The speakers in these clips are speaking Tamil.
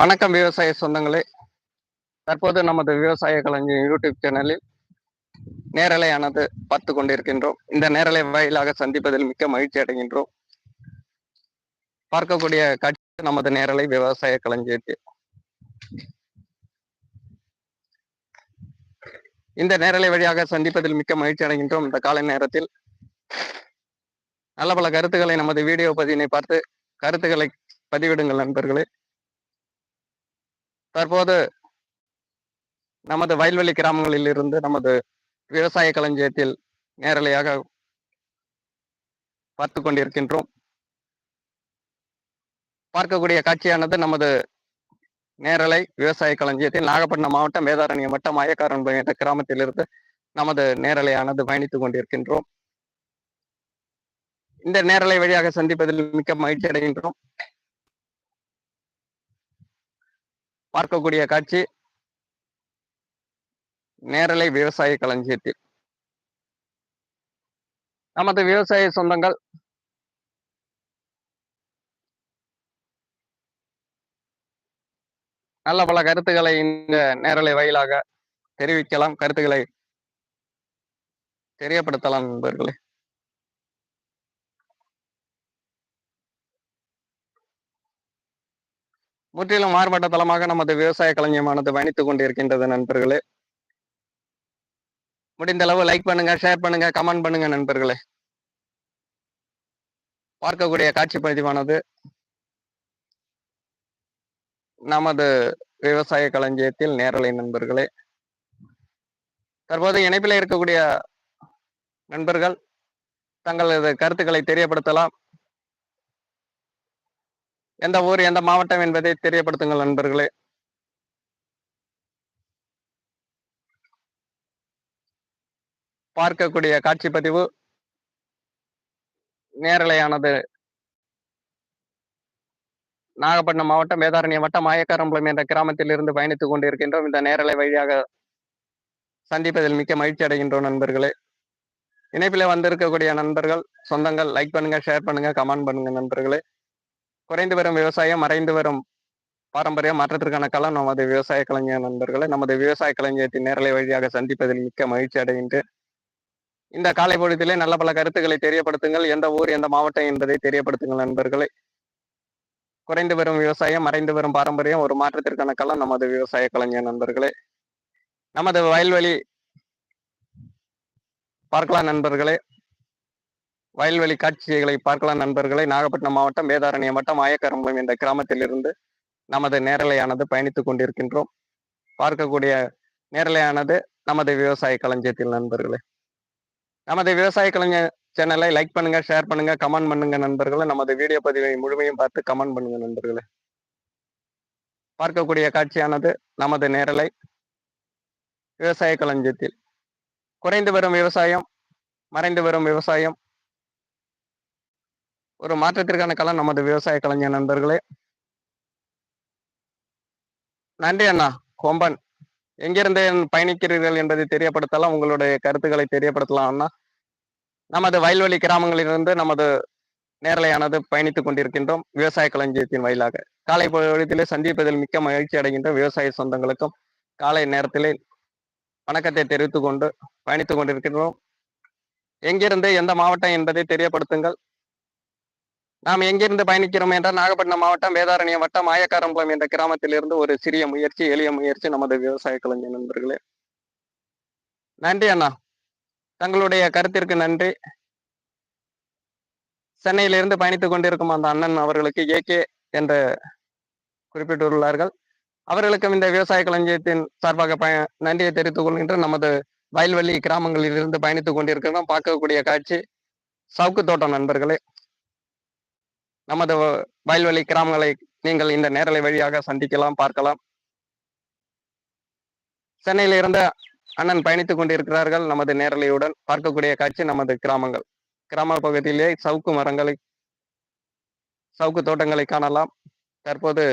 வணக்கம் விவசாய சொந்தங்களே. தற்போது நமது விவசாய கலைஞர் யூடியூப் சேனலில் நேரலையானது பார்த்து கொண்டிருக்கின்றோம். இந்த நேரலை வாயிலாக சந்திப்பதில் மிக்க மகிழ்ச்சி அடைகின்றோம். பார்க்கக்கூடிய காட்சி நமது நேரலை விவசாய கலைஞருக்கு. இந்த நேரலை வழியாக சந்திப்பதில் மிக்க மகிழ்ச்சி அடைகின்றோம். இந்த காலை நேரத்தில் நல்ல பல கருத்துக்களை நமது வீடியோ பதிவினை பார்த்து கருத்துக்களை பதிவிடுங்கள் நண்பர்களே. தற்போது நமது வயல்வெளி கிராமங்களில் இருந்து நமது விவசாய களஞ்சியத்தில் நேரலையாக பார்த்து கொண்டிருக்கின்றோம். பார்க்கக்கூடிய காட்சியானது நமது நேரலை விவசாய களஞ்சியத்தில் நாகப்பட்டினம் மாவட்டம் வேதாரண்யம் வட்டம் மாயக்காரன் என்ற கிராமத்திலிருந்து நமது நேரலையானது பயணித்துக் கொண்டிருக்கின்றோம். இந்த நேரலை வழியாக சந்திப்பதில் மிக்க மகிழ்ச்சி அடைகின்றோம் பார்க்கக்கூடிய காட்சி நேரலை விவசாய களஞ்சியத்தில். நமது விவசாய சொந்தங்கள் நல்ல பல கருத்துக்களை இந்த நேரலை வாயிலாக தெரிவிக்கலாம். கருத்துக்களை தெரியப்படுத்தலாம் நண்பர்களே. முற்றிலும் மாறுபட்ட தளமாக நமது விவசாய களஞ்சியமானது பயணித்துக் கொண்டிருக்கின்றது நண்பர்களே. முடிந்த அளவு லைக் பண்ணுங்க ஷேர் பண்ணுங்க கமெண்ட் பண்ணுங்க நண்பர்களே. பார்க்கக்கூடிய காட்சி பதிவானது நமது விவசாய களஞ்சியத்தில் நேரலை நண்பர்களே. தற்போது இணைப்பில் இருக்கக்கூடிய நண்பர்கள் தங்களது கருத்துக்களை தெரியப்படுத்தலாம். எந்த ஊர் எந்த மாவட்டம் என்பதை தெரியப்படுத்துங்கள் நண்பர்களே. பார்க்கக்கூடிய காட்சி பதிவு நேரலையானது. நாகப்பட்டினம் மாவட்டம் வேதாரண்யம் வட்டம் ஆயக்காரம்பலம் என்ற கிராமத்தில் இருந்து பயணித்துக் கொண்டிருக்கின்றோம். இந்த நேரலை வழியாக சந்திப்பதில் மிக்க மகிழ்ச்சி அடைகின்றோம் நண்பர்களே. இணைப்பில் வந்திருக்கக்கூடிய நண்பர்கள் சொந்தங்கள் லைக் பண்ணுங்க ஷேர் பண்ணுங்க கமெண்ட் பண்ணுங்க நண்பர்களே. குறைந்து வரும் விவசாயம் மறைந்து வரும் பாரம்பரிய மாற்றத்திற்கான களம் நமது விவசாய கலைஞர் நண்பர்களை. நமது விவசாய கலைஞரத்தின் நேரலை வழியாக சந்திப்பதில் மிக்க மகிழ்ச்சி அடைகின்றேன் இந்த காலை பொழுதிலே நல்ல பல கருத்துக்களை தெரியப்படுத்துங்கள். எந்த ஊர் எந்த மாவட்டம் என்பதை தெரியப்படுத்துங்கள் நண்பர்களே. குறைந்து வரும் விவசாயம் மறைந்து வரும் பாரம்பரியம் ஒரு மாற்றத்திற்கான களம் நமது விவசாய கலைஞர் நண்பர்களே. நமது வயல்வெளி பார்க்கலாம் நண்பர்களே. வயல்வெளி காட்சிகளை பார்க்கலாம் நண்பர்களை. நாகப்பட்டினம் மாவட்டம் வேதாரண்யம் வட்டம் ஆயக்கரம்பம் என்ற கிராமத்திலிருந்து நமது நேரலையானது பயணித்துக் கொண்டிருக்கின்றோம். பார்க்கக்கூடிய நேரலையானது நமது விவசாய களஞ்சியத்தில் நண்பர்களே. நமது விவசாய கலைஞர் சேனலை லைக் பண்ணுங்க ஷேர் பண்ணுங்க கமெண்ட் பண்ணுங்க நண்பர்களே. நமது வீடியோ பதிவை முழுமையும் பார்த்து கமெண்ட் பண்ணுங்க நண்பர்களே. பார்க்கக்கூடிய காட்சியானது நமது நேரலை விவசாய களஞ்சியத்தில். குறைந்து வரும் விவசாயம் மறைந்து வரும் விவசாயம் ஒரு மாற்றத்திற்கான களம் நமது விவசாய கலைஞர் நண்பர்களே. நன்றி அண்ணா. கொம்பன். எங்கிருந்து பயணிக்கிறீர்கள் என்பதை தெரியப்படுத்தலாம். உங்களுடைய கருத்துக்களை தெரியப்படுத்தலாம் அண்ணா. நமது வயல்வெளி கிராமங்களிலிருந்து நமது நேரலையானது பயணித்துக் கொண்டிருக்கின்றோம் விவசாய களஞ்சியத்தின் வாயிலாக. காலை பொழுதிலே சந்திப்பதில் மிக்க மகிழ்ச்சி அடைகின்ற விவசாய சொந்தங்களுக்கும். காலை நேரத்திலே வணக்கத்தை தெரிவித்துக் கொண்டு பயணித்துக் கொண்டிருக்கின்றோம். எங்கிருந்து எந்த மாவட்டம் என்பதை தெரியப்படுத்துங்கள். நாம் எங்கிருந்து பயணிக்கிறோம் என்றால் நாகப்பட்டினம் மாவட்டம் வேதாரண்யம் வட்டம் ஆயக்காரம்பலம் என்ற கிராமத்திலிருந்து ஒரு சிறிய முயற்சி எளிய முயற்சி நமது விவசாய கலைஞர் நண்பர்களே. நன்றி அண்ணா. தங்களுடைய கருத்திற்கு நன்றி. சென்னையிலிருந்து பயணித்துக் கொண்டிருக்கும் அந்த அண்ணன் அவர்களுக்கு ஏகே என்று குறிப்பிட்டுள்ளார்கள். அவர்களுக்கும் இந்த விவசாய களஞ்சியத்தின் சார்பாக பய நன்றியை தெரிவித்துக் கொள்கின்ற நமது வயல்வெளி கிராமங்களில் இருந்து பயணித்துக் கொண்டிருக்கிறோம். பார்க்கக்கூடிய காட்சி சவுக்கு தோட்டம் நண்பர்களே. நமது வயல்வெளி கிராமங்களை நீங்கள் இந்த நேரலை வழியாக சந்திக்கலாம் பார்க்கலாம். சென்னையில இருந்த அண்ணன் பயணித்துக் கொண்டிருக்கிறார்கள் நமது நேரலையுடன். பார்க்கக்கூடிய காட்சி நமது கிராமங்கள். கிராம பகுதியிலே சவுக்கு மரங்களை சவுக்கு தோட்டங்களை காணலாம். தற்போது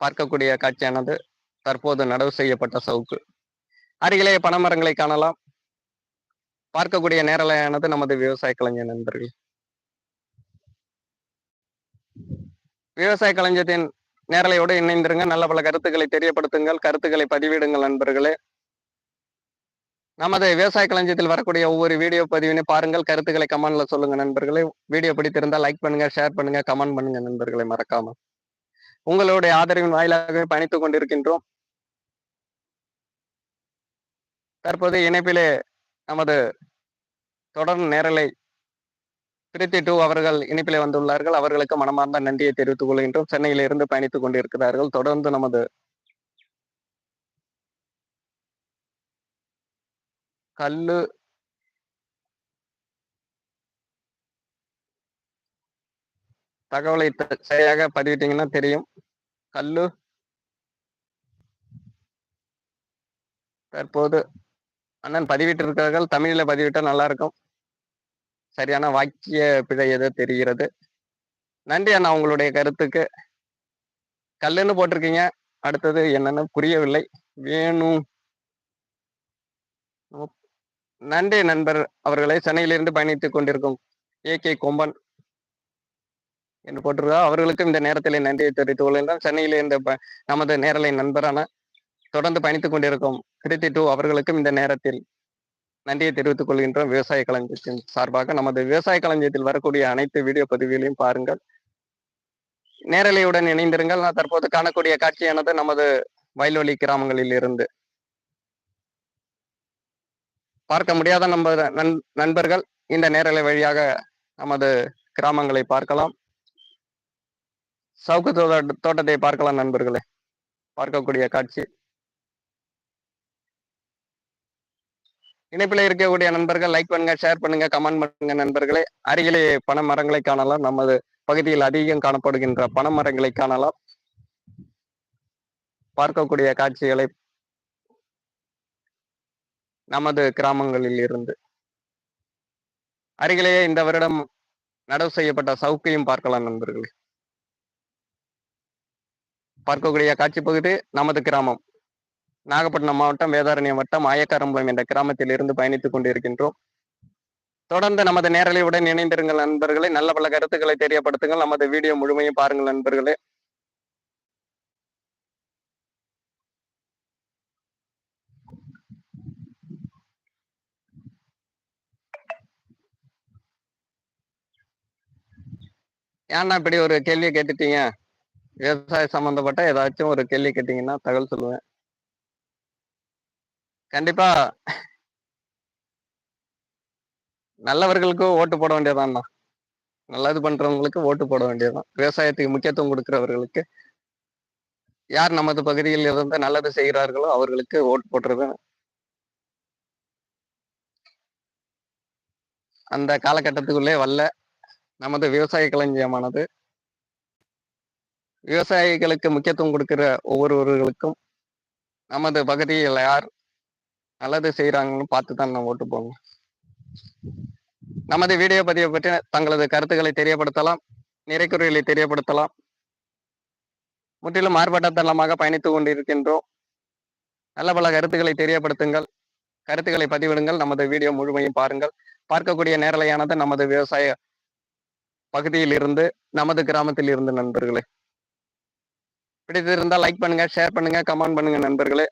பார்க்கக்கூடிய காட்சியானது தற்போது நடவு செய்யப்பட்ட சவுக்கு. அருகிலே பனைமரங்களை காணலாம். பார்க்கக்கூடிய நேரலையானது நமது விவசாய கலைஞர் நண்பர்கள். விவசாய கலைஞத்தின் நேரலையோடு இணைந்திருங்க. நல்ல பல கருத்துக்களை தெரியப்படுத்துங்கள். கருத்துக்களை பதிவிடுங்கள் நண்பர்களே. நமது விவசாய களஞ்சியத்தில் வரக்கூடிய ஒவ்வொரு வீடியோ பதிவினை பாருங்கள். கருத்துக்களை கமெண்ட்ல சொல்லுங்க நண்பர்களே. வீடியோ பிடித்திருந்தால் லைக் பண்ணுங்க ஷேர் பண்ணுங்க கமெண்ட் பண்ணுங்க நண்பர்களை. மறக்காம. உங்களுடைய ஆதரவின் வாயிலாகவே பயணித்துக் கொண்டிருக்கின்றோம். தற்போது இணைப்பிலே நமது தொடர் நேரலை பிரித்தி டூ அவர்கள் இணைப்பிலே வந்துள்ளார்கள். அவர்களுக்கு மனமார்ந்த நன்றியை தெரிவித்துக் கொள்கின்றோம். சென்னையில இருந்து பயணித்துக் கொண்டிருக்கிறார்கள். தொடர்ந்து நமது கல்லு தகவலை சரியாக பதிவிட்டீங்கன்னா தெரியும். கல்லு தற்போது அண்ணன் பதிவிட்டிருக்கிறார்கள். தமிழில் பதிவிட்டால் நல்லா இருக்கும். சரியான வாக்கிய பிழை ஏதோ தெரிகிறது? நன்றி அண்ணா உங்களுடைய கருத்துக்கு. கல்லுன்னு போட்டிருக்கீங்க. அடுத்தது என்னன்னு புரியவில்லை. வேணும் நன்றி நண்பர் அவர்களை சென்னையிலிருந்து பயணித்துக் கொண்டிருக்கும் ஏ கே கொம்பன். என்று போட்டிருக்கா அவர்களுக்கும் இந்த நேரத்தில் நன்றியை தெரிவித்துக் கொள்கின்றோம் சென்னையில் இருந்த நமது நேரலை நண்பரான தொடர்ந்து பயணித்துக் கொண்டிருக்கும் கிருத்தி டூ அவர்களுக்கும் இந்த நேரத்தில் நன்றியை தெரிவித்துக் கொள்கின்றோம். விவசாய களஞ்சியத்தின் சார்பாக நமது விவசாய களஞ்சியத்தில் வரக்கூடிய அனைத்து வீடியோ பதிவுகளையும் பாருங்கள். நேரலையுடன் இணைந்திருங்கள். நான் தற்போது காணக்கூடிய காட்சியானது நமது வயல்வெளி கிராமங்களில் இருந்து. பார்க்க முடியாத நம்ம நண்பர்கள் இந்த நேரலை வழியாக நமது கிராமங்களை பார்க்கலாம். சவுக்கு தோட்டத்தை பார்க்கலாம் நண்பர்களே. பார்க்கக்கூடிய காட்சி. இணைப்பில் இருக்கக்கூடிய நண்பர்கள் லைக் பண்ணுங்க ஷேர் பண்ணுங்க கமெண்ட் பண்ணுங்க நண்பர்களே. அருகிலே பனை மரங்களை காணலாம். நமது பகுதியில் அதிகம் காணப்படுகின்ற பனை மரங்களை காணலாம். பார்க்கக்கூடிய காட்சிகளை நமது கிராமங்களில் இருந்து. அருகிலேயே இந்த வருடம் நடவு செய்யப்பட்ட சவுக்கையும் பார்க்கலாம் நண்பர்களே. பார்க்கக்கூடிய காட்சி பகுதி நமது கிராமம். நாகப்பட்டினம் மாவட்டம் வேதாரண்யம் வட்டம் ஆயக்காரம்பலம் என்ற கிராமத்தில் இருந்து பயணித்துக் கொண்டிருக்கின்றோம். தொடர்ந்து நமது நேரலையுடன் இணைந்திருங்கள் நண்பர்களே. நல்ல பல கருத்துக்களை தெரியப்படுத்துங்கள். நமது வீடியோ முழுமையும் பாருங்கள் நண்பர்களே. ஏன்னா இப்படி ஒரு கேள்வியை கேட்டுட்டீங்க. விவசாய சம்பந்தப்பட்ட ஏதாச்சும் ஒரு கேள்வி கேட்டீங்கன்னா தகவல் சொல்லுவேன். கண்டிப்பா. நல்லவர்களுக்கு ஓட்டு போட வேண்டியதான்ண்ணா நல்லது பண்றவங்களுக்கு ஓட்டு போட வேண்டியதுதான். விவசாயத்துக்கு முக்கியத்துவம் கொடுக்கிறவர்களுக்கு. யார் நமது பகுதியில் இருந்து நல்லது செய்கிறார்களோ அவர்களுக்கு ஓட்டு போடுறது. அந்த காலகட்டத்துக்குள்ளே வல்ல நமது விவசாய களஞ்சியமானது. விவசாயிகளுக்கு முக்கியத்துவம் கொடுக்கிற ஒவ்வொருவர்களுக்கும் நமது பகுதியில் யார் நல்லது செய்யறாங்கன்னு பார்த்து தான் நம்ம ஓட்டு போவோம் நமது வீடியோ பதிவை பற்றி தங்களது கருத்துக்களை தெரியப்படுத்தலாம் நிறைக்குறைகளை தெரியப்படுத்தலாம். முற்றிலும் மாறுபட்ட பயணித்துக் கொண்டிருக்கின்றோம். நல்ல பல கருத்துக்களை தெரியப்படுத்துங்கள். கருத்துக்களை பதிவிடுங்கள். நமது வீடியோ முழுமையும் பாருங்கள். பார்க்கக்கூடிய நேரலையானது நமது விவசாய பகுதியில் இருந்து நமது கிராமத்தில் இருந்து நண்பர்களே. பிடித்திருந்தால் லைக் பண்ணுங்க ஷேர் பண்ணுங்க கமெண்ட் பண்ணுங்க நண்பர்களே.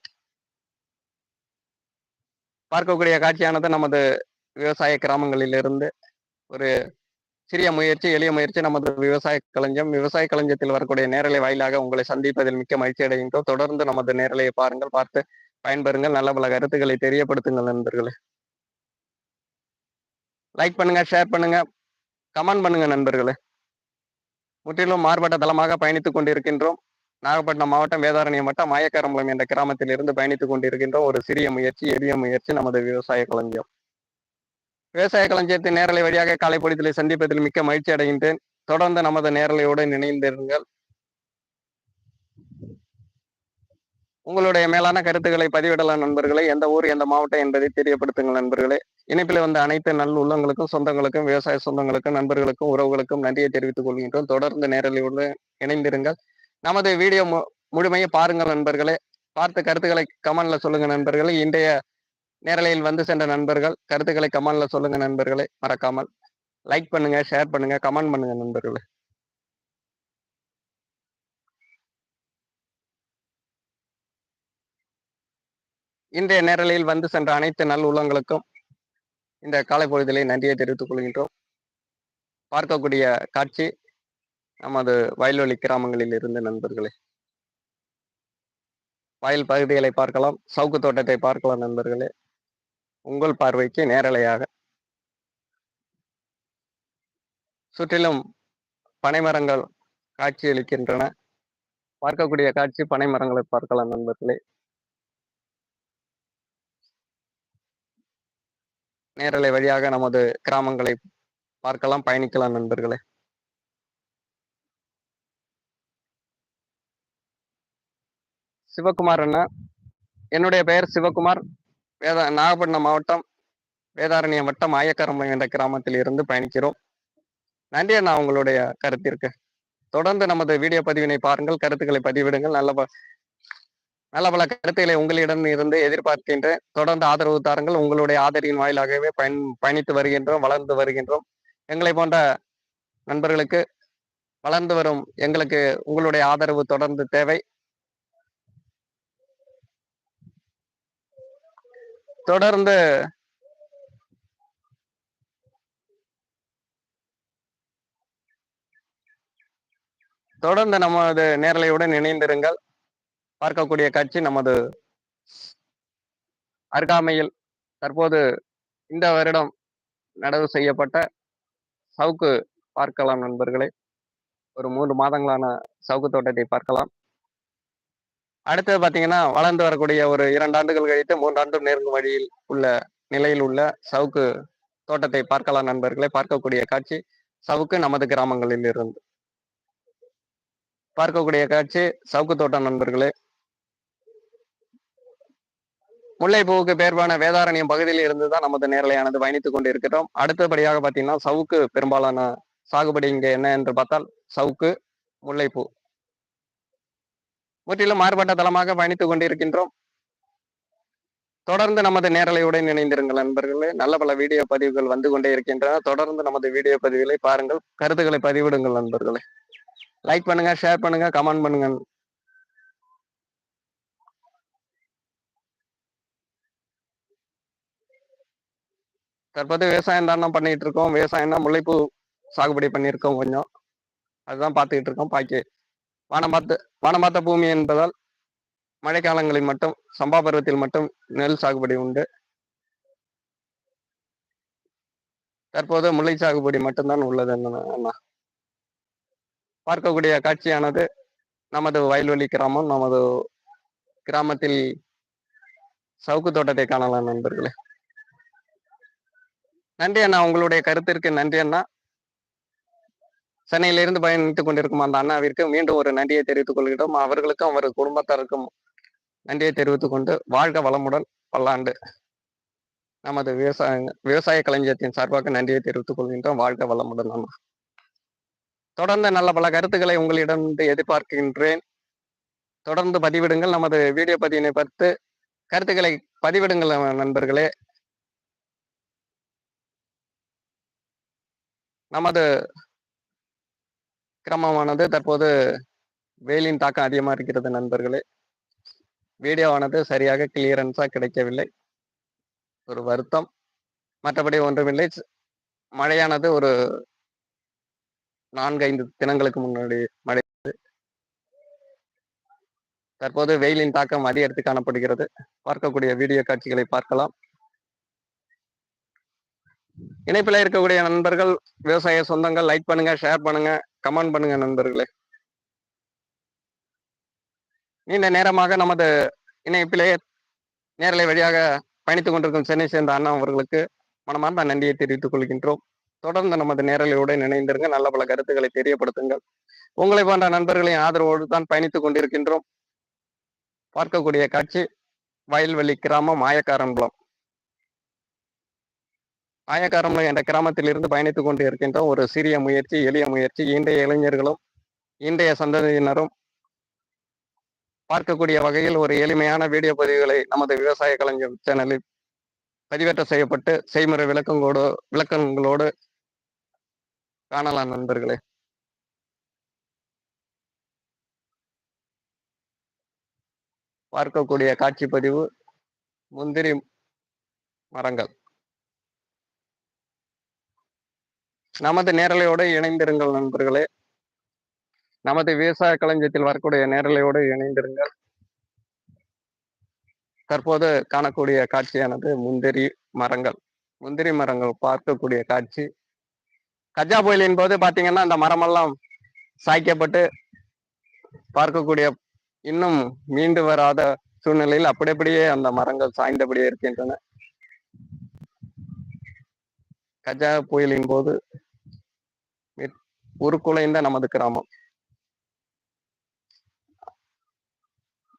பார்க்கக்கூடிய காட்சியானது நமது விவசாய கிராமங்களிலிருந்து ஒரு சிறிய முயற்சி எளிய முயற்சி நமது விவசாய களஞ்சம் விவசாய களஞ்சத்தில் வரக்கூடிய நேரலை வாயிலாக உங்களை சந்திப்பதில் மிக்க மகிழ்ச்சி அடைகின்றோம். தொடர்ந்து நமது நேரலையை பாருங்கள் பார்த்து பயன்பெறுங்கள். நல்ல பல கருத்துக்களை தெரியப்படுத்துங்கள் நண்பர்களே. லைக் பண்ணுங்க ஷேர் பண்ணுங்க கமெண்ட் பண்ணுங்க நண்பர்களே. முற்றிலும் மாறுபட்ட தளமாக பயணித்துக் கொண்டிருக்கின்றோம். நாகப்பட்டினம் மாவட்டம் வேதாரண்யம் மாவட்டம் மாயக்கரம்பலம் என்ற கிராமத்தில் இருந்து பயணித்துக் கொண்டிருக்கின்ற ஒரு சிறிய முயற்சி எளிய முயற்சி நமது விவசாய களஞ்சியம். விவசாய களஞ்சியத்தின் நேரலை வழியாக காலை சந்திப்பதில் மிக்க மகிழ்ச்சி அடைகின்றேன். தொடர்ந்து நமது நேரலையோடு இணைந்திருங்கள். உங்களுடைய மேலான கருத்துக்களை பதிவிடலாம் நண்பர்களே. எந்த ஊர் எந்த மாவட்டம் என்பதை தெரியப்படுத்துங்கள் நண்பர்களே. இணைப்பில் வந்த அனைத்து நல் உள்ளங்களுக்கும் சொந்தங்களுக்கும் விவசாய சொந்தங்களுக்கும் நண்பர்களுக்கும் உறவுகளுக்கும் நன்றியை தெரிவித்துக் கொள்கின்றோம். தொடர்ந்து நேரலையோடு இணைந்திருங்கள். நமது வீடியோ மு முழுமையை பாருங்கள் நண்பர்களே. பார்த்த கருத்துக்களை கமெண்ட்ல சொல்லுங்க நண்பர்களே. இன்றைய நேரலையில் வந்து சென்ற நண்பர்கள் கருத்துக்களை கமெண்ட்ல சொல்லுங்க நண்பர்களே. மறக்காமல் லைக் பண்ணுங்க ஷேர் பண்ணுங்க கமெண்ட் பண்ணுங்க நண்பர்களே. இன்றைய நேரலையில் வந்து சென்ற அனைத்து நல் உள்ளங்களுக்கும் இந்த காலை பொழுதிலே நன்றியை தெரிவித்துக் கொள்கின்றோம். பார்க்கக்கூடிய காட்சி நமது வயல்வெளி கிராமங்களில் இருந்து நண்பர்களே. வயல் பகுதிகளை பார்க்கலாம் சவுக்கு தோட்டத்தை பார்க்கலாம் நண்பர்களே. உங்கள் பார்வைக்கு நேரலையாக. சுற்றிலும் பனைமரங்கள் காட்சியளிக்கின்றன. பார்க்கக்கூடிய காட்சி பனைமரங்களை பார்க்கலாம் நண்பர்களே. நேரலை வழியாக நமது கிராமங்களை பார்க்கலாம் பயணிக்கலாம் நண்பர்களே. சிவகுமார் அண்ணா என்னுடைய பெயர் சிவகுமார். வேதா நாகப்பட்டினம் மாவட்டம் வேதாரண்யம் வட்டம் ஆயக்கரம்பம் என்ற கிராமத்தில் இருந்து பயணிக்கிறோம். நன்றி அண்ணா உங்களுடைய கருத்திற்கு. தொடர்ந்து நமது வீடியோ பதிவினை பாருங்கள் கருத்துக்களை பதிவிடுங்கள். நல்ல ப- நல்ல பல கருத்துக்களை உங்களிடம் இருந்து எதிர்பார்க்கின்றேன். தொடர்ந்து ஆதரவு தாருங்கள். உங்களுடைய ஆதரவின் வாயிலாகவே பயன் பயணித்து வருகின்றோம் வளர்ந்து வருகின்றோம். எங்களை போன்ற நண்பர்களுக்கு வளர்ந்து வரும் எங்களுக்கு உங்களுடைய ஆதரவு தொடர்ந்து தேவை. தொடர்ந்து தொடர்ந்து நமது நேரலையுடன் இணைந்திருங்கள். பார்க்கக்கூடிய காட்சி நமது அருகாமையில் தற்போது இந்த வருடம் நடவு செய்யப்பட்ட சவுக்கு பார்க்கலாம் நண்பர்களே. ஒரு மூன்று மாதங்களான சவுக்கு தோட்டத்தை பார்க்கலாம். அடுத்தது பாத்தீங்கன்னா வளர்ந்து வரக்கூடிய ஒரு இரண்டு ஆண்டுகள் கழித்து மூன்றாண்டு நெருங்கும் வழியில் உள்ள நிலையில் உள்ள சவுக்கு தோட்டத்தை பார்க்கலாம் நண்பர்களே. பார்க்கக்கூடிய காட்சி சவுக்கு நமது கிராமங்களில் இருந்து. பார்க்கக்கூடிய காட்சி சவுக்கு தோட்டம் நண்பர்களே. முல்லைப்பூவுக்கு பேர்பான வேதாரண்யம் பகுதியில் இருந்து தான் நமது நேரலையானது பயணித்துக் கொண்டு இருக்கிறோம் அடுத்தபடியாக பார்த்தீங்கன்னா சவுக்கு பெரும்பாலான சாகுபடி இங்க என்ன என்று பார்த்தால் சவுக்கு முல்லைப்பூ. முற்றிலும் மாறுபட்ட தளமாக பயணித்துக் கொண்டிருக்கின்றோம். தொடர்ந்து நமது நேரலையுடன் இணைந்திருங்கள் நண்பர்களே. நல்ல பல வீடியோ பதிவுகள் வந்து கொண்டே இருக்கின்றன. தொடர்ந்து நமது வீடியோ பதிவுகளை பாருங்கள். கருத்துக்களை பதிவிடுங்கள் நண்பர்களே. லைக் பண்ணுங்க ஷேர் பண்ணுங்க கமெண்ட் பண்ணுங்க. தற்போது விவசாயம் தான் பண்ணிட்டு இருக்கோம். விவசாயம் தான் முல்லைப்பூ சாகுபடி பண்ணியிருக்கோம் கொஞ்சம். அதுதான் பார்த்துக்கிட்டு இருக்கோம். பாக்கி வானமாத்த வானமாத்த பூமி என்பதால் மழைக்காலங்களில் மட்டும் சம்பா பருவத்தில் மட்டும் நெல் சாகுபடி உண்டு. தற்போது முல்லை சாகுபடி மட்டும்தான் உள்ளது என்ன- அண்ணா. பார்க்கக்கூடிய காட்சியானது நமது வயல்வெளி கிராமம் நமது கிராமத்தில் சவுக்கு தோட்டத்தை காணலாம் நண்பர்களே. நன்றி அண்ணா உங்களுடைய கருத்திற்கு நன்றி அண்ணா. சென்னையிலிருந்து பயணித்துக் கொண்டிருக்கும் அந்த அண்ணாவிற்கு மீண்டும் ஒரு நன்றியை தெரிவித்துக் கொள்கிறோம். அவர்களுக்கும் அவர் குடும்பத்தாருக்கும் நன்றியை தெரிவித்துக் கொண்டு வாழ்க வளமுடன் பல்லாண்டு. நமது விவசாய விவசாய களஞ்சியத்தின் சார்பாக நன்றியை தெரிவித்துக் கொள்கின்றோம். வாழ்க வளமுடன் அண்ணா. தொடர்ந்து நல்ல பல கருத்துக்களை உங்களிடம் எதிர்பார்க்கின்றேன். தொடர்ந்து பதிவிடுங்கள். நமது வீடியோ பதிவினை பார்த்து கருத்துக்களை பதிவிடுங்கள் நண்பர்களே. நமது கிராமமானது தற்போது வெயிலின் தாக்கம் அதிகமாக இருக்கிறது நண்பர்களே. வீடியோவானது சரியாக கிளியரன்ஸாக கிடைக்கவில்லை. ஒரு வருத்தம். மற்றபடி ஒன்றுமில்லை. மழையானது ஒரு நான்கு ஐந்து தினங்களுக்கு முன்னாடி மழை தற்போது வெயிலின் தாக்கம் அதிகரித்து காணப்படுகிறது. பார்க்கக்கூடிய வீடியோ காட்சிகளை பார்க்கலாம். இணைப்பில் இருக்கக்கூடிய நண்பர்கள் விவசாய சொந்தங்கள் லைக் பண்ணுங்க ஷேர் பண்ணுங்க கமெண்ட் பண்ணுங்க நண்பர்களே. நீண்ட நேரமாக நமது இணைப்பிலே நேரலை வழியாக பயணித்துக் கொண்டிருக்கும் சென்னை சேர்ந்த அண்ணா அவர்களுக்கு மனமார்ந்த நன்றியை தெரிவித்துக் கொள்கின்றோம். தொடர்ந்து நமது நேரலையுடன் இணைந்திருங்க. நல்ல பல கருத்துக்களை தெரியப்படுத்துங்கள். உங்களை போன்ற நண்பர்களின் ஆதரவோடு தான் பயணித்துக் கொண்டிருக்கின்றோம். பார்க்கக்கூடிய காட்சி வயல்வெளி கிராமம் மாயக்காரன்புலம் ஆயக்காரம்பலம் என்ற கிராமத்தில் இருந்து பயணித்துக் கொண்டு இருக்கின்ற ஒரு சிறிய முயற்சி எளிய முயற்சி. இன்றைய இளைஞர்களும் இன்றைய சந்ததியினரும் பார்க்கக்கூடிய வகையில் ஒரு எளிமையான வீடியோ பதிவுகளை நமது விவசாய கலைஞர் சேனலில் பதிவேற்ற செய்யப்பட்டு செய்முறை விளக்கங்களோடு விளக்கங்களோடு காணலாம் நண்பர்களே. பார்க்கக்கூடிய காட்சி பதிவு முந்திரி மரங்கள். நமது நேரலையோடு இணைந்திருங்கள் நண்பர்களே. நமது விவசாய களஞ்சியத்தில் வரக்கூடிய நேரலையோடு இணைந்திருங்கள். தற்போது காணக்கூடிய காட்சியானது முந்திரி மரங்கள். முந்திரி மரங்கள் பார்க்கக்கூடிய காட்சி. கஜா புயலின் போது பாத்தீங்கன்னா அந்த மரமெல்லாம் சாய்க்கப்பட்டு பார்க்கக்கூடிய இன்னும் மீண்டு வராத சூழ்நிலையில் அப்படி அப்படியே அந்த மரங்கள் சாய்ந்தபடியே இருக்கின்றன. கஜா புயலின் போது ஒரு உருக்குலைந்த நமது கிராமம்.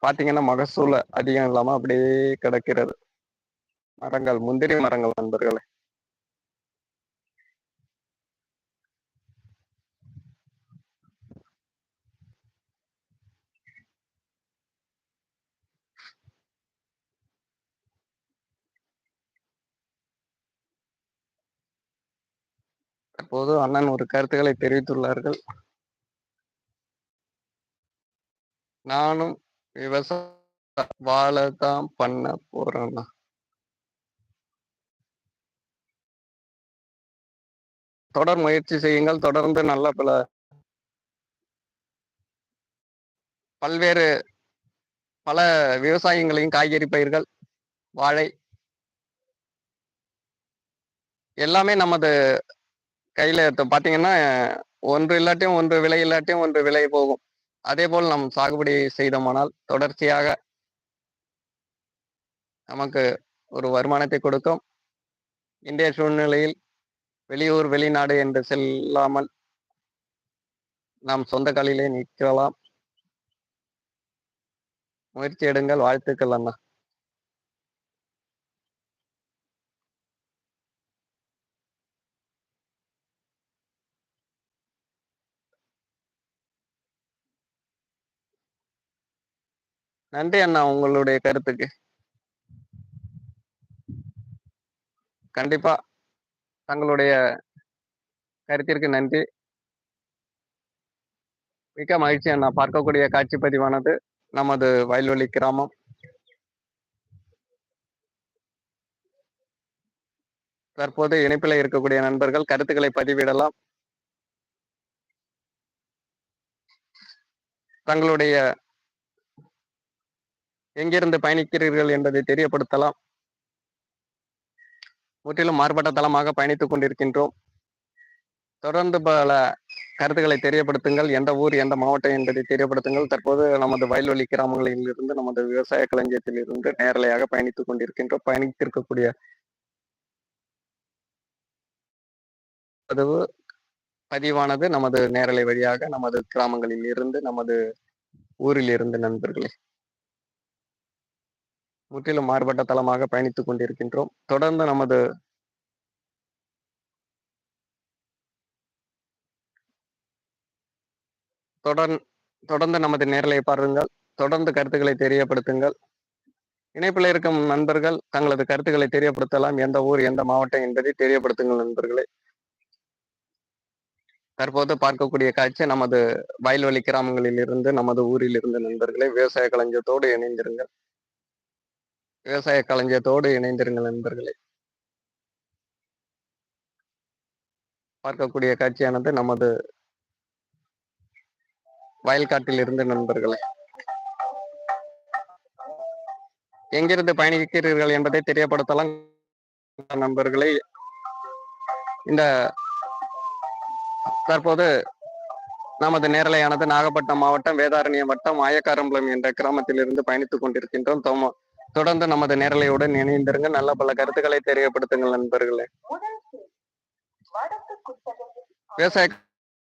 பாத்தீங்கன்னா மகசூல் அதிகம் இல்லாம அப்படியே கிடக்கிறது. மரங்கள் முந்திரி மரங்கள் நண்பர்களே. தற்போது அண்ணன் ஒரு கருத்துக்களை தெரிவித்துள்ளார்கள். நானும் விவசாய வாழதான் பண்ண போறேன்னா தொடர் முயற்சி செய்யுங்கள். தொடர்ந்து நல்ல பல பல்வேறு பல விவசாயங்களையும் காய்கறி பயிர்கள் வாழை எல்லாமே நமது கையில பாத்தீங்கன்னா ஒன்று இல்லாட்டியும் ஒன்று விலை இல்லாட்டியும் ஒன்று விலை போகும். அதே போல் நாம் சாகுபடி செய்தோமானால் தொடர்ச்சியாக நமக்கு ஒரு வருமானத்தை கொடுக்கும். இந்திய சூழ்நிலையில் வெளியூர் வெளிநாடு என்று செல்லாமல் நாம் சொந்த காலிலே நிற்கலாம். முயற்சி எடுங்கள். வாழ்த்துக்கள் அண்ணா. நன்றி அண்ணா உங்களுடைய கருத்துக்கு. கண்டிப்பா தங்களுடைய கருத்திற்கு நன்றி. மிக்க மகிழ்ச்சி அண்ணா. பார்க்கக்கூடிய காட்சி பதிவானது நமது வயல்வெளி கிராமம். தற்போது இணைப்பில் இருக்கக்கூடிய நண்பர்கள் கருத்துக்களை பதிவிடலாம். தங்களுடைய எங்கிருந்து பயணிக்கிறீர்கள் என்பதை தெரியப்படுத்தலாம். முற்றிலும் மாறுபட்ட தளமாக பயணித்துக் கொண்டிருக்கின்றோம். தொடர்ந்து பல கருத்துக்களை தெரியப்படுத்துங்கள். எந்த ஊர் எந்த மாவட்டம் என்பதை தெரியப்படுத்துங்கள். தற்போது நமது வயல்வெளி கிராமங்களில் இருந்து நமது விவசாய களஞ்சியத்தில் இருந்து நேரலையாக பயணித்துக் கொண்டிருக்கின்றோம். பயணித்திருக்கக்கூடிய பதிவு பதிவானது நமது நேரலை வழியாக நமது கிராமங்களில் இருந்து நமது ஊரில் இருந்து நண்பர்களே. முற்றிலும் மாறுபட்ட தளமாக பயணித்துக் கொண்டிருக்கின்றோம். தொடர்ந்து நமது தொடர் தொடர்ந்து நமது நேரலை பாருங்கள். தொடர்ந்து கருத்துக்களை தெரியப்படுத்துங்கள். இணைப்பில் இருக்கும் நண்பர்கள் தங்களது கருத்துக்களை தெரியப்படுத்தலாம். எந்த ஊர் எந்த மாவட்டம் என்பதை தெரியப்படுத்துங்கள் நண்பர்களே. தற்போது பார்க்கக்கூடிய காட்சி நமது வயல்வெளி கிராமங்களில் இருந்து நமது ஊரில் இருந்து நண்பர்களே. விவசாய கலைஞத்தோடு இணைந்திருங்கள். விவசாய களஞ்சியத்தோடு இணைந்திருங்கள் நண்பர்களே. பார்க்கக்கூடிய காட்சியானது நமது வயல்காட்டில் இருந்து நண்பர்களே. எங்கிருந்து பயணிக்கிறீர்கள் என்பதை தெரியப்படுத்தலாம் நண்பர்களே. இந்த தற்போது நமது நேரலையானது நாகப்பட்டினம் மாவட்டம் வேதாரண்யம் வட்டம் ஆயக்காரம்பலம் என்ற கிராமத்தில் இருந்து பயணித்துக் கொண்டிருக்கின்றோம். தோம தொடர்ந்து நமது நேரலையுடன் இணைந்திருங்க. நல்ல பல கருத்துக்களை தெரியப்படுத்துங்கள் நண்பர்களே. விவசாய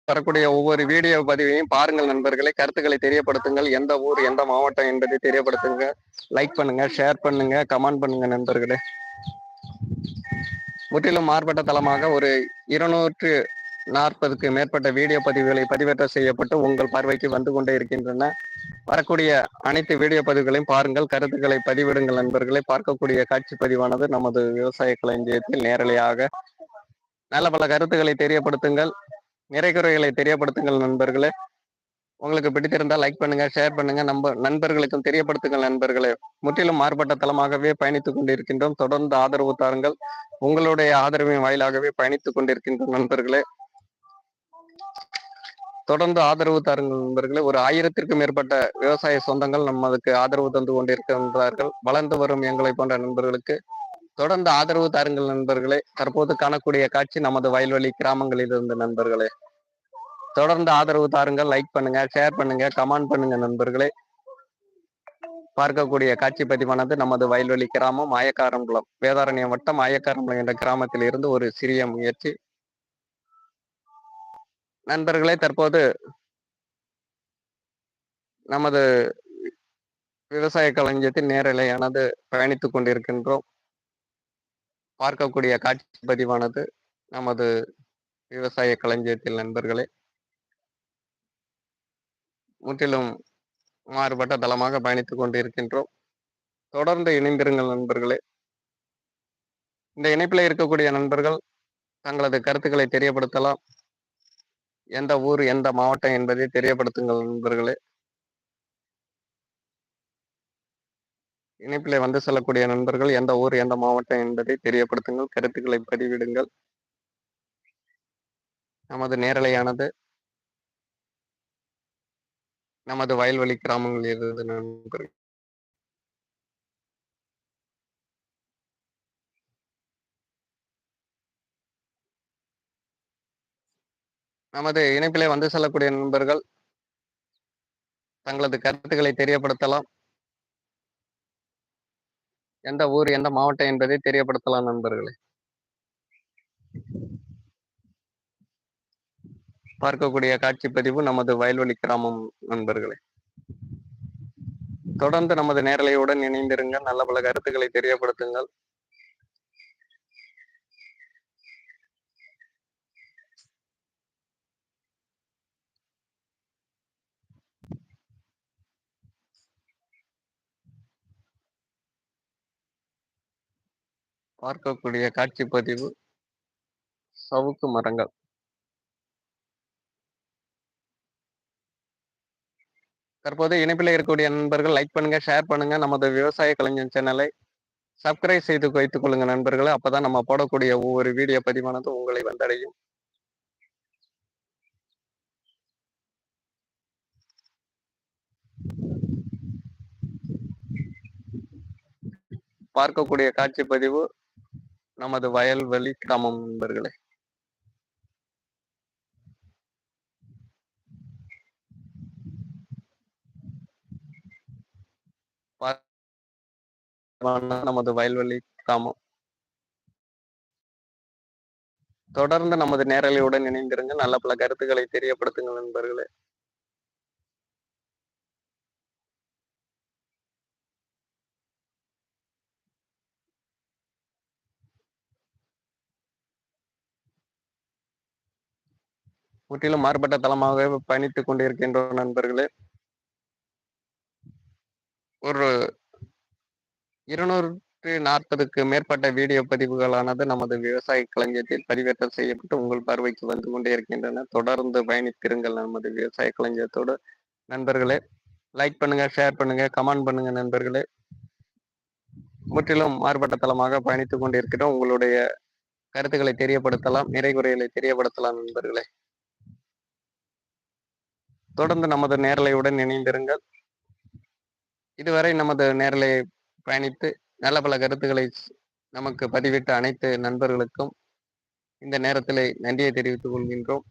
வரக்கூடிய ஒவ்வொரு வீடியோ பதிவையும் பாருங்கள் நண்பர்களே. கருத்துக்களை தெரியப்படுத்துங்கள். எந்த ஊர் எந்த மாவட்டம் என்பதை தெரியப்படுத்துங்க. லைக் பண்ணுங்க ஷேர் பண்ணுங்க கமெண்ட் பண்ணுங்க நண்பர்களே. முற்றிலும் மாறுபட்ட தளமாக ஒரு இருநூற்று நாற்பதுக்கு மேற்பட்ட வீடியோ பதிவுகளை பதிவேற்றம் செய்யப்பட்டு உங்கள் பார்வைக்கு வந்து கொண்டே இருக்கின்றன. வரக்கூடிய அனைத்து வீடியோ பதிவுகளையும் பாருங்கள் கருத்துக்களை பதிவிடுங்கள் நண்பர்களை. பார்க்கக்கூடிய காட்சி பதிவானது நமது விவசாய களஞ்சியத்தில் நேரலையாக நல்ல பல கருத்துக்களை தெரியப்படுத்துங்கள் நிறைகுறைகளை தெரியப்படுத்துங்கள் நண்பர்களே. உங்களுக்கு பிடித்திருந்தால் லைக் பண்ணுங்க ஷேர் பண்ணுங்க நம்ம நண்பர்களுக்கும் தெரியப்படுத்துங்கள் நண்பர்களே. முற்றிலும் மாறுபட்ட தளமாகவே பயணித்துக் கொண்டிருக்கின்றோம். தொடர்ந்து ஆதரவு தாருங்கள். உங்களுடைய ஆதரவின் வாயிலாகவே பயணித்துக் கொண்டிருக்கின்றோம் நண்பர்களே. தொடர்ந்து ஆதரவு தாருங்கள் நண்பர்களே. ஒரு ஆயிரத்திற்கும் மேற்பட்ட விவசாய சொந்தங்கள் நமக்கு ஆதரவு தந்து கொண்டிருக்கின்றார்கள். வளர்ந்து வரும் எங்களை போன்ற நண்பர்களுக்கு தொடர்ந்து ஆதரவு தாருங்கள் நண்பர்களே. தற்போது காணக்கூடிய காட்சி நமது வயல்வெளி கிராமங்களில் இருந்து நண்பர்களே. தொடர்ந்து ஆதரவு தாருங்கள். லைக் பண்ணுங்க ஷேர் பண்ணுங்க கமெண்ட் பண்ணுங்க நண்பர்களே. பார்க்கக்கூடிய காட்சி பதிவானது நமது வயல்வெளி கிராமம் ஆயக்காரங்குளம் வேதாரண்யம் வட்டம் ஆயக்காரங்குளம் என்ற கிராமத்தில் இருந்து ஒரு சிறிய முயற்சி நண்பர்களே தற்போது நமது விவசாய களஞ்சியத்தின் நேரலையானது பயணித்துக் கொண்டிருக்கின்றோம். பார்க்கக்கூடிய காட்சி பதிவானது நமது விவசாய களஞ்சியத்தில் நண்பர்களே. முற்றிலும் மாறுபட்ட தளமாக பயணித்துக் கொண்டிருக்கின்றோம். தொடர்ந்து இணைந்திருங்கள் நண்பர்களே. இந்த இணைப்பில் இருக்கக்கூடிய நண்பர்கள் தங்களது கருத்துக்களை தெரியப்படுத்தலாம். எந்த ஊர் எந்த மாவட்டம் என்பதை தெரியப்படுத்துங்கள் நண்பர்களே. இணைப்பிலே வந்து செல்லக்கூடிய நண்பர்கள் எந்த ஊர் எந்த மாவட்டம் என்பதை தெரியப்படுத்துங்கள் கருத்துக்களை பதிவிடுங்கள். நமது நேரலையானது நமது வயல்வெளி கிராமங்களில் இருந்து நண்பர்கள். நமது இணைப்பிலே வந்து செல்லக்கூடிய நண்பர்கள் தங்களது கருத்துக்களை தெரியப்படுத்தலாம். எந்த ஊர் எந்த மாவட்டம் என்பதை தெரியப்படுத்தலாம் நண்பர்களே. பார்க்கக்கூடிய காட்சி பதிவு நமது வயல்வெளி கிராமம் நண்பர்களே. தொடர்ந்து நமது நேரலையுடன் இணைந்திருங்கள். நல்ல பல கருத்துக்களை தெரியப்படுத்துங்கள். பார்க்கக்கூடிய காட்சி பதிவு சவுக்கு மரங்கள். தற்போது இணைப்பில் இருக்கக்கூடிய நண்பர்கள் லைக் பண்ணுங்க ஷேர் பண்ணுங்க. நமது விவசாய கலைஞர் சேனலை சப்ஸ்கிரைப் செய்து வைத்துக் கொள்ளுங்க நண்பர்களே. அப்பதான் நம்ம போடக்கூடிய ஒவ்வொரு வீடியோ பதிவானது உங்களை வந்தடையும். பார்க்கக்கூடிய காட்சி பதிவு நமது வயல்வெளி கிராமம் நண்பர்களே. நமது வயல்வெளி கிராமம். தொடர்ந்து நமது நேரலையுடன் இணைந்திருங்க நல்ல பல கருத்துக்களை தெரியப்படுத்துங்கள் நண்பர்களே. முற்றிலும் மாறுபட்ட தளமாக பயணித்துக் கொண்டிருக்கின்றோம் நண்பர்களே. ஒரு இருநூற்று நாற்பதுக்கு மேற்பட்ட வீடியோ பதிவுகளானது நமது விவசாய களஞ்சியத்தில் பதிவேற்றம் செய்யப்பட்டு உங்கள் பார்வைக்கு வந்து கொண்டே இருக்கின்றன தொடர்ந்து பயணித்திருங்கள் நமது விவசாய களஞ்சியத்தோடு. நண்பர்களே லைக் பண்ணுங்க ஷேர் பண்ணுங்க கமெண்ட் பண்ணுங்க நண்பர்களே. முற்றிலும் மாறுபட்ட தளமாக பயணித்துக் கொண்டிருக்கிறோம் உங்களுடைய கருத்துக்களை தெரியப்படுத்தலாம் நிறைகுறைகளை தெரியப்படுத்தலாம் நண்பர்களே. தொடர்ந்து நமது நேரலையுடன் இணைந்திருங்கள். இதுவரை நமது நேரலை பயணித்து நல்ல பல கருத்துக்களை நமக்கு பதிவிட்ட அனைத்து நண்பர்களுக்கும் இந்த நேரத்தில் நன்றியை தெரிவித்துக் கொள்கின்றோம்.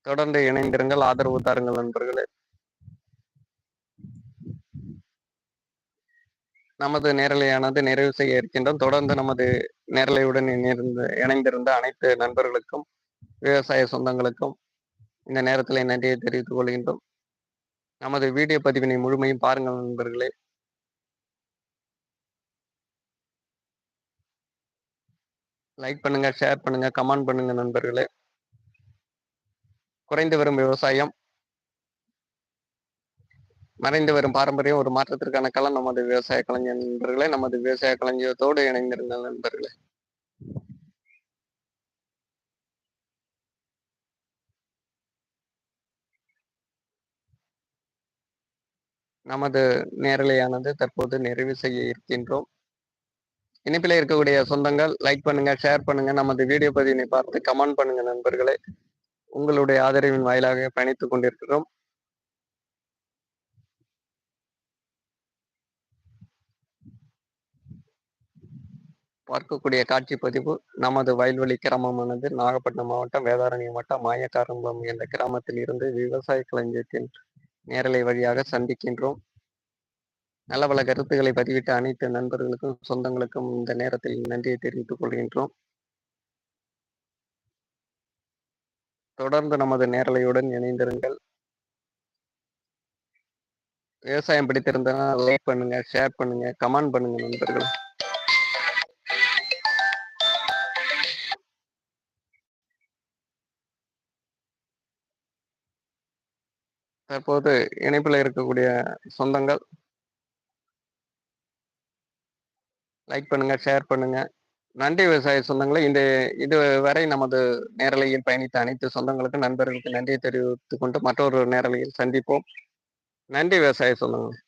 தொடர்ந்து இணைந்திருங்கள். ஆதரவு தாருங்கள் நண்பர்களே. நமது நேரலையானது நிறைவு செய்ய இருக்கின்றோம். தொடர்ந்து நமது நேரலையுடன் இணைந்து இணைந்திருந்த அனைத்து நண்பர்களுக்கும் விவசாய சொந்தங்களுக்கும் இந்த நேரத்தில் நன்றியை தெரிவித்துக் கொள்கின்றோம். நமது வீடியோ பதிவினை முழுமையும் பாருங்கள் நண்பர்களே. லைக் பண்ணுங்க ஷேர் பண்ணுங்க கமெண்ட் பண்ணுங்க நண்பர்களே. குறைந்து வரும் விவசாயம். மறைந்து வரும் பாரம்பரியம் ஒரு மாற்றத்திற்கான களம் நமது விவசாய கலைஞர் நண்பர்களே. நமது விவசாய கலைஞர்களோடு இணைந்திருந்த நண்பர்களே. நமது நேரலையானது தற்போது நிறைவு செய்ய இருக்கின்றோம். இணைப்பில் இருக்கக்கூடிய சொந்தங்கள் லைக் பண்ணுங்க ஷேர் பண்ணுங்க நமது வீடியோ பதிவினை பார்த்து கமெண்ட் பண்ணுங்க நண்பர்களே. உங்களுடைய ஆதரவின் வாயிலாக பயணித்துக் கொண்டிருக்கிறோம். பார்க்கக்கூடிய காட்சி பதிவு நமது வயல்வெளி கிராமமானது நாகப்பட்டினம் மாவட்டம் வேதாரண்யம் மாவட்டம் மாயக்காரம்பம் என்ற கிராமத்தில் இருந்து விவசாய களஞ்சியத்தின் நேரலை வழியாக சந்திக்கின்றோம். நல்ல பல கருத்துக்களை பதிவிட்ட அனைத்து நண்பர்களுக்கும் சொந்தங்களுக்கும் இந்த நேரத்தில் நன்றியை தெரிவித்துக் கொள்கின்றோம். தொடர்ந்து நமது நேரலையுடன் இணைந்திருங்கள். விவசாயம் பிடித்திருந்தனா லைக் பண்ணுங்க ஷேர் பண்ணுங்க கமெண்ட் பண்ணுங்க நண்பர்கள். தற்போது இணைப்பில் இருக்கக்கூடிய சொந்தங்கள். லைக் பண்ணுங்க ஷேர் பண்ணுங்க. நன்றி விவசாய சொந்தங்களை. இந்த இது வரை நமது நேரலையில் பயணித்த அனைத்து சொந்தங்களுக்கும் நண்பர்களுக்கு நன்றியை தெரிவித்துக் கொண்டு மற்றொரு நேரலையில் சந்திப்போம். நன்றி விவசாய சொந்தங்கள்.